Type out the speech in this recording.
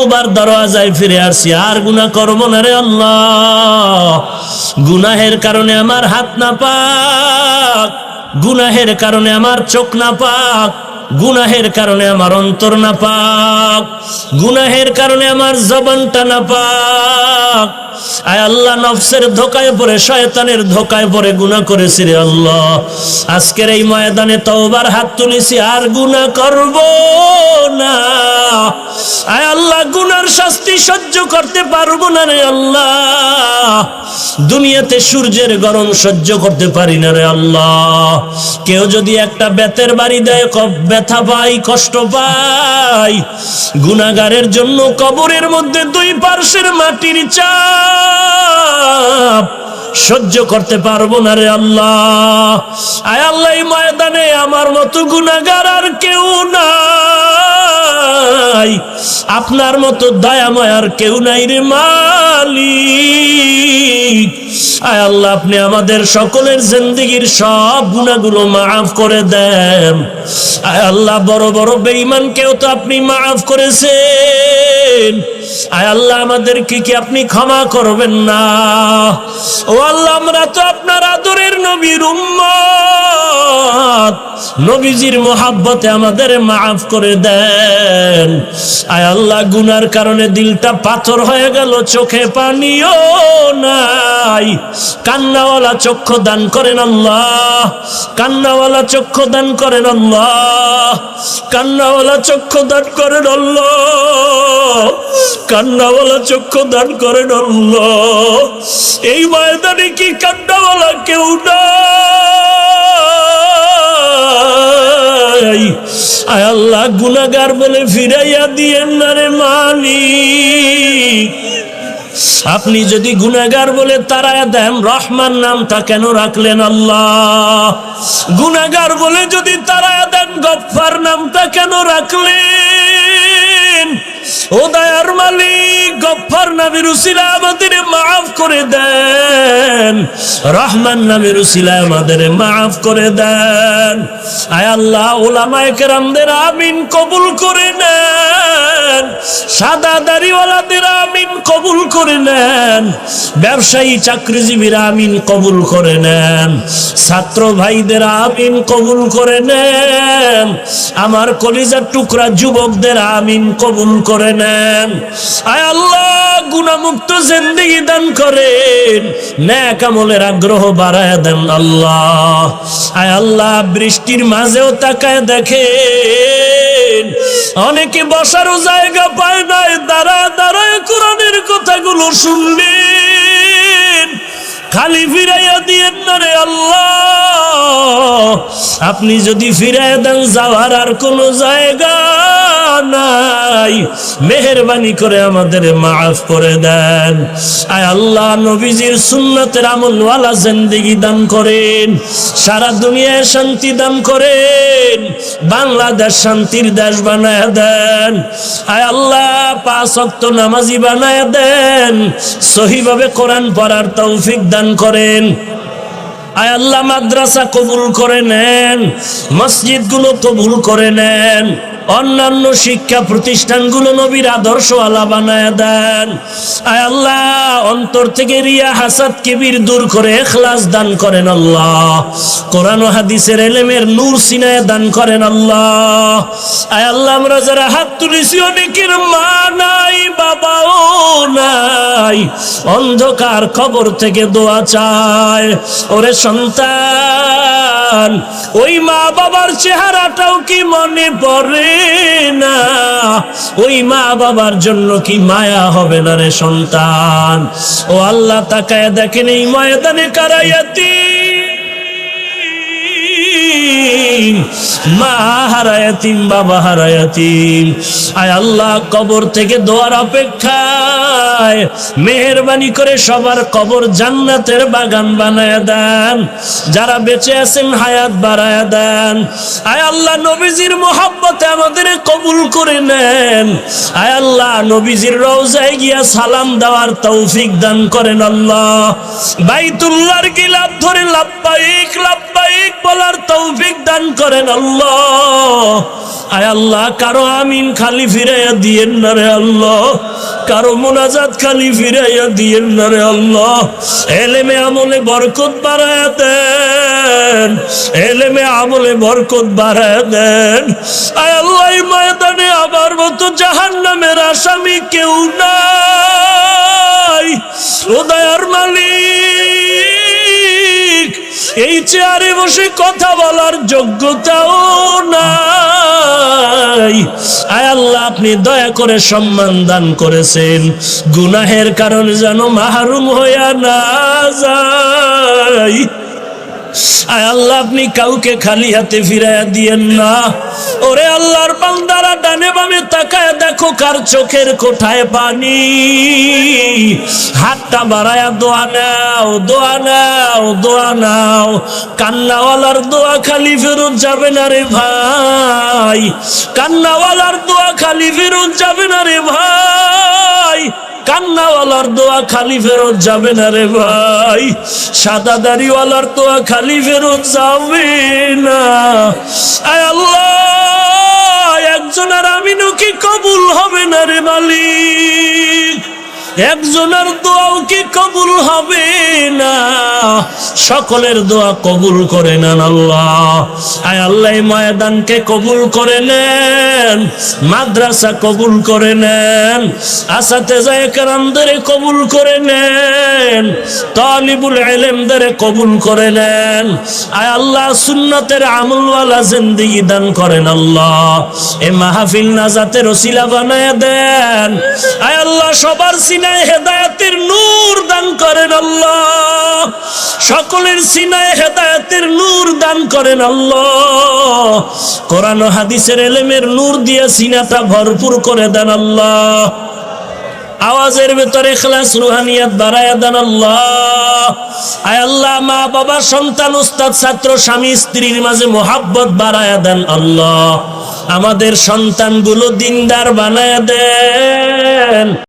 তওবার দরওয়াজায় ফিরে আসি, আর গুনাহ করব না রে আল্লাহ। গুনাহের কারণে আমার হাত না পাক, গুনাহের কারণে আমার চোখ না পাক, গুনাহের কারণে আমার অন্তর না পাক, গুনাহের কারণে আমার জবানটা না পাক। আয় আল্লাহ নফসের ধোকায় শয়তানের ধোকায় গুনাহ করেছি রে আল্লাহ। আজকের এই ময়দানে হাত তুলেছি, আর গুনাহ করব না। আয় আল্লাহ, গুনার শাস্তি সহ্য করতে পারব না রে আল্লাহ। দুনিয়াতে সূর্যের গরম সহ্য করতে পারি না রে আল্লাহ। কেউ যদি একটা বেতের বাড়ি দেয় ব্যথা পাই, কষ্ট পাই। গুনাগারের জন্য কবরের মধ্যে দুই পার্শ্বের মাটির চাপ সহ্য করতে পারব না রে আল্লাহ। আয় আল্লাহ ময়দানে আমার মতো গুনাগার আর কেউ নাই। আপনার মতো দয়াময় আর কেউ নাই রে মালিক। আয় আল্লাহ, আপনি আমাদের সকলের জিন্দগির সব গুণাগুলো মাফ করে দেন। আয় আল্লাহ, বড় বড় বেঈমান কেউ তো আপনি মাফ করেছেন। আয় আল্লাহ, আমাদেরকে কি আপনি ক্ষমা করবেন না? ও আল্লাহ, আমরা তো আপনার আদরের নবীর উম্মত। নবীজির মোহাব্বতে আমাদের মাফ করে দেন। আয় আল্লাহ, গুনার কারণে দিলটা পাথর হয়ে গেল, চোখে পানিও নাই। কান্নাওয়ালা চক্ষু দান করেন আল্লাহ। কান্নাওয়ালা চক্ষু দান করেন আল্লাহ। কান্নাওয়ালা চক্ষু দান করেন আল্লাহ। কান্নাওয়ালা চক্ষু দান করেন আল্লাহ। এই ময়দানে কি কান্নাওয়ালা কেউ নাই? আয় আল্লাহ গুনাগার বলে ফিরাইয়া দিয়েন না রে মালিক। আপনি যদি গুনাগার বলে তারায় দেন, রহমান নামটা কেন রাখলেন আল্লাহ? গুনাগার বলে যদি তারায় দেন গফার নামটা কেন রাখলেন? ও দয়ার মালিক গফার নামের উসিলা আমাদের মাফ করে দেন। রহমান নামের উসিলা আমাদের মাফ করে দেন। আয় আল্লাহ, ওলামায় কেরামদের আমিন কবুল করে সাদা দাড়িওয়ালাদের আমিন কবুল করে নেন। ব্যবসায়ী, চাকরিজীবীরা আমিন কবুল করে নেন। ছাত্র ভাইদের আমিন কবুল করে নেন। আমার কলিজার টুকরা যুবকদের আমিন কবুল করে নেন। আয় আল্লাহ, গুণামুক্ত জিন্দেগি দান করেন। ন্যাক আমলের আগ্রহ বাড়ায় দেন আল্লাহ। আয় আল্লাহ, বৃষ্টির মাঝেও তাকায় দেখেন। অনেকে বসারও জায়গা পায় নাই দাঁড়া দাঁড়ায় কোরআনের কথাগুলো শুনলেন খালি ফিরাইয়া দিয়েন না রে আল্লাহ। আপনি যদি ফিরাইয়া দেন, যাওয়ার আর কোনো জায়গা নাই। মেহরবানি করে আমাদের মাফ করে দেন। আয় আল্লাহ, নবীজির সুন্নতের আমলওয়ালা জিন্দেগি দান করেন। সারা দুনিয়ায় শান্তি দান করেন। বাংলাদেশ শান্তির দেশ বানায় দেন। আয় আল্লাহ, পাঁচ অক্ত নামাজি বানায় দেন। সহিভাবে কোরআন পড়ার তৌফিক দান করেন। আয় আল্লাহ মাদ্রাসা কবুল করে নেন মসজিদগুলো কবুল করে নেন। অন্যান্য শিক্ষা প্রতিষ্ঠানগুলো নবীর আদর্শ আলা বানায় দেন। আয় আল্লাহ, অন্তর থেকে রিয়া হাসাদ কিবির দূর করে এখলাস দান করেন আল্লাহ। কোরআন হাদিসের এলেমের নূর সিনায় দান করেন আল্লাহ। আয় আল্লাহ, আমরা যারা হাত তুলেছি অনেকের মা নাই, বাবাও নাই। অন্ধকার খবর থেকে দোয়া চায়। ওরে সন্তান, ওই মা বাবার চেহারাটাও কি মনে পড়ে? ওই মা বাবার জন্য কি মায়া হবে না রে সন্তান? ও আল্লাহ তাকায় দেখেন এই ময়দানে কারাইয়াতি মা হারায়াতিম বাবা হারায়াতিম আয় আল্লাহ কবর থেকে দোয়ার অপেক্ষায় মেহরবানি করে সবার কবর জান্নাতের বাগান বানায় দেন। যারা বেঁচে আছেন হায়াত বাড়ায় দেন। আয় আল্লাহ, নবীজির মোহাব্বতে আমাদের কবুল করে নেন। আয় আল্লাহ, নবীজির রওজায় গিয়া সালাম দেওয়ার তৌফিক দান করেন আল্লাহ। বাইতুল্লাহর গিলাপ ধরে লাব্বাইক লাব্বাইক বলার তৌফিক দান করেন আল্লাহ। আয় আল্লাহ, কারও আমিন খালি ফিরাইয়া দিয়েন না রে আল্লাহ। কারও মোনাজাত খালি ফিরাইয়া দিয়েন না রে আল্লাহ। এলেমে আমলে বরকত বাড়ায় দেন। এলেমে আমলে বরকত বাড়ায় দেন। আয় আল্লাহ ময়দানে আমার মতো জাহান নামের আসামি কেউ নাই। উদয়ার মালিক, এই চেয়ারে বসে কথা বলার যোগ্যতাও নাই আয় আল্লাহ, আপনি দয়া করে সম্মান দান করেছেন। গুনাহের কারণে যেন মাহরুম হইয়া না যায় আয় আল্লাহ, আপনি কাউকে খালি হাতে ফিরাইয়া দিয়েন না। ওরে আল্লাহর বান্দারা ডানে বামে তাকায় দেখো কার চোখের কোঠায় পানি। হাতটা বাড়ায়া দোয়া নাও দোয়া নাও দোয়া নাও। কান্নাওয়ালার দোয়া খালি ফেরত যাবে না রে ভাই। কান্নাওয়ালার দোয়া খালি ফেরত যাবে না রে ভাই। কান্নাওয়ালার দোয়া খালি ফেরত যাবে না রে ভাই। সাদা দাড়িওয়ালার দোয়া খালি ফেরত যাবে না। আয় আল্লাহ, একজনের আমিনও কি কবুল হবে না রে মালিক? একজনের দোয়াও কি কবুল হবে না? সকলের দোয়া কবুল করে নেন আল্লাহ। আয় আল্লাহ ময়দানকে কবুল করে নেন, মাদ্রাসা কবুল করে নেন, আসাতে যায় কেরামদের কবুল করে নেন, তালিবুল এলেমদের কবুল করে নেন। আয় আল্লাহ, সুন্নতের আমলওয়ালা জিন্দিগি দান করেন আল্লাহ। এ মাহফিল নাজাতের ওসিলা বানায় দেন। আয় আল্লাহ, সবার সিনায় হেদায়েতের নূর দান করেন আল্লাহ। সকলের সিনায় হেদায়েতের নূর দান করেন আল্লাহ। কোরআন হাদিসের এলেমের নূর দিয়ে সিনাটা ভরপুর করে দেন আল্লাহ। আওয়াজের ভেতরে খেলাস রুহানিয়াত বাড়ায় দেন আল্লাহ। আয় আল্লাহ, মা, বাবা, সন্তান, উস্তাদ, ছাত্র, স্বামী, স্ত্রীর মাঝে মোহাব্বত বাড়ায় দেন আল্লাহ। আমাদের সন্তানগুলো দিনদার বানায় দেন।